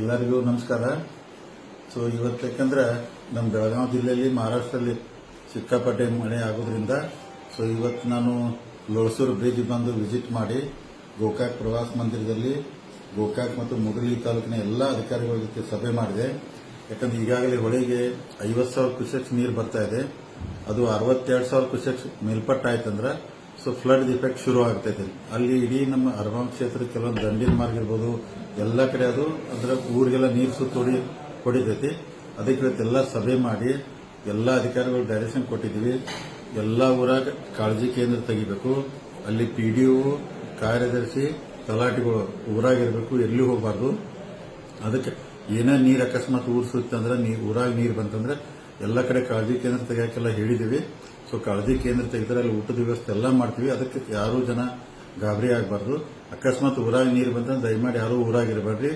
ಎಲ್ಲರಿಗೂ ನಮಸ್ಕಾರ. ಸೊ ಇವತ್ತು ಯಾಕಂದ್ರೆ ನಮ್ಮ ಬೆಳಗಾವಿ ಜಿಲ್ಲೆಯಲ್ಲಿ, ಮಹಾರಾಷ್ಟ್ರದಲ್ಲಿ ಸಿಕ್ಕಾಪಟ್ಟೆ ಮಳೆ ಆಗೋದ್ರಿಂದ ಸೊ ಇವತ್ತು ನಾನು ಲೋಳಸೂರು ಬ್ರಿಡ್ಜ್ ಬಂದು ವಿಸಿಟ್ ಮಾಡಿ, ಗೋಕಾಕ್ ಪ್ರವಾಸ ಮಂದಿರದಲ್ಲಿ, ಗೋಕಾಕ್ ಮತ್ತು ಮುಗಲಿ ತಾಲೂಕಿನ ಎಲ್ಲ ಅಧಿಕಾರಿಗಳ ಜೊತೆ ಸಭೆ ಮಾಡಿದೆ. ಯಾಕಂದ್ರೆ ಈಗಾಗಲೇ ಹೊಳೆಗೆ ಐವತ್ತು ಸಾವಿರ ಕ್ಯೂಸೆಕ್ಸ್ ನೀರು ಬರ್ತಾ ಇದೆ. ಅದು ಅರವತ್ತೆರಡು ಸಾವಿರ ಕ್ಯೂಸೆಕ್ಸ್ ಮೇಲ್ಪಟ್ಟ ಆಯ್ತಂದ್ರೆ ಸೊ ಫ್ಲಡ್ ಇಫೆಕ್ಟ್ ಶುರು ಆಗ್ತೈತೆ. ಅಲ್ಲಿ ಇಡೀ ನಮ್ಮ ಅರ್ಬನ್ ಕ್ಷೇತ್ರ ಕೆಲವೊಂದು ದಂಡಿನ ಮಾರ್ಗ ಇರ್ಬೋದು, ಎಲ್ಲ ಕಡೆ ಅದು ಅಂದ್ರೆ ಊರಿಗೆಲ್ಲ ನೀರು ಸುತ್ತೋಡಿ ಹೊಡಿತೈತಿ. ಅದಕ್ಕೆ ಎಲ್ಲ ಸಭೆ ಮಾಡಿ, ಎಲ್ಲ ಅಧಿಕಾರಿಗಳು ಡೈರೆಕ್ಷನ್ ಕೊಟ್ಟಿದ್ದೀವಿ. ಎಲ್ಲ ಊರಾಗ ಕಾಳಜಿ ಕೇಂದ್ರ ತೆಗಿಬೇಕು. ಅಲ್ಲಿ ಪಿ ಡಿ ಕಾರ್ಯದರ್ಶಿ, ತಲಾಟಿಗಳು ಊರಾಗಿರಬೇಕು ಎಲ್ಲಿ ಹೋಗಬಾರ್ದು. ಅದಕ್ಕೆ ಏನೇ ನೀರು ಅಕಸ್ಮಾತ್ ಊರು ಸುತ್ತಂದ್ರೆ ನೀ ಊರಾಗ ನೀರು ಬಂತಂದ್ರೆ ಎಲ್ಲ ಕಡೆ ಕಾಳಜಿ ಕೇಂದ್ರ ತೆಗಿಯಕ್ಕೆಲ್ಲ ಹೇಳಿದೀವಿ ಸೊ ಕಾಳಜಿ ಕೇಂದ್ರ ತೆಗೆದ್ರೆ ಅಲ್ಲಿ ಊಟದ ವ್ಯವಸ್ಥೆ ಎಲ್ಲ ಮಾಡ್ತೀವಿ. ಅದಕ್ಕೆ ಯಾರೂ ಜನ ಗಾಬರಿ ಆಗಬಾರ್ದು. ಅಕಸ್ಮಾತ್ ಊರಾಗ ನೀರು ಬಂತಂದ್ರೆ ದಯಮಾಡಿ ಯಾರೂ ಊರಾಗ ಇರಬೇಡ್ರಿ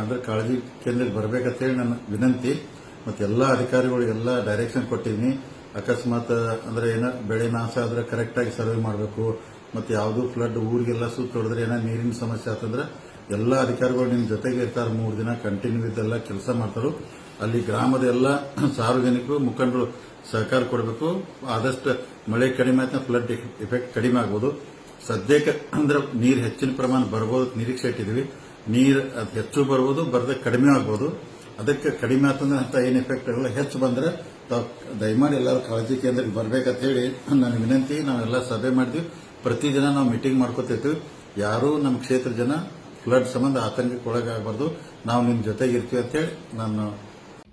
ಅಂದ್ರೆ ಕಾಳಜಿ ಕೇಂದ್ರಕ್ಕೆ ಬರ್ಬೇಕಂತೇಳಿ ನನ್ನ ವಿನಂತಿ. ಮತ್ತೆ ಎಲ್ಲ ಅಧಿಕಾರಿಗಳಿಗೆಲ್ಲ ಡೈರೆಕ್ಷನ್ ಕೊಟ್ಟಿದ್ದೀನಿ. ಅಕಸ್ಮಾತ್, ಅಂದ್ರೆ ಏನ ಬೆಳೆ ನಾಶ ಆದ್ರೆ ಕರೆಕ್ಟ್ ಆಗಿ ಸರ್ವೆ ಮಾಡಬೇಕು. ಮತ್ತೆ ಯಾವುದು ಫ್ಲಡ್ ಊರಿಗೆಲ್ಲ ಸುತ್ತ ಹೊಡೆದ್ರೆ ಏನೋ ನೀರಿನ ಸಮಸ್ಯೆ ಆತಂದ್ರೆ ಎಲ್ಲ ಅಧಿಕಾರಿಗಳು ನಿಮ್ಮ ಜೊತೆಗೆ ಇರ್ತಾರೆ. ಮೂರು ದಿನ ಕಂಟಿನ್ಯೂ ಇದೆಲ್ಲ ಕೆಲಸ ಮಾಡ್ತಾರೋ. ಅಲ್ಲಿ ಗ್ರಾಮದ ಎಲ್ಲ ಸಾರ್ವಜನಿಕರು, ಮುಖಂಡರು ಸಹಕಾರ ಕೊಡಬೇಕು. ಆದಷ್ಟು ಮಳೆ ಕಡಿಮೆ ಆಯ್ತು ಫ್ಲಡ್ ಎಫೆಕ್ಟ್ ಕಡಿಮೆ ಆಗ್ಬೋದು. ಸದ್ಯಕ್ಕೆ ಅಂದ್ರೆ ನೀರು ಹೆಚ್ಚಿನ ಪ್ರಮಾಣ ಬರ್ಬೋದು ನಿರೀಕ್ಷೆ ಇಟ್ಟಿದ್ದೀವಿ. ನೀರು ಅದು ಹೆಚ್ಚು ಬರ್ಬೋದು, ಬರದೆ ಕಡಿಮೆ ಆಗ್ಬೋದು. ಅದಕ್ಕೆ ಕಡಿಮೆ ಆತಂದ್ರೆ ಅಂತ ಏನು ಎಫೆಕ್ಟ್ ಆಗಲ್ಲ ಹೆಚ್ಚು ಬಂದ್ರೆ ದಯಮಾಡಿ ಎಲ್ಲರೂ ಕಾಳಜಿ ಕೇಂದ್ರಕ್ಕೆ ಬರ್ಬೇಕಂತ ಹೇಳಿ ನನ್ನ ವಿನಂತಿ ನಾವೆಲ್ಲ ಸಭೆ ಮಾಡಿದ್ವಿ ಪ್ರತಿದಿನ ನಾವು ಮೀಟಿಂಗ್ ಮಾಡ್ಕೋತಿರ್ತೀವಿ. ಯಾರೂ ನಮ್ಮ ಕ್ಷೇತ್ರ ಜನ ಫ್ಲಡ್ ಸಂಬಂಧ ಆತಂಕಕ್ಕೆ ಒಳಗಾಗಬಾರ್ದು. ನಾವು ನಿಮ್ಮ ಜೊತೆಗಿರ್ತೀವಿ ಅಂತ ಹೇಳಿ ನಾನು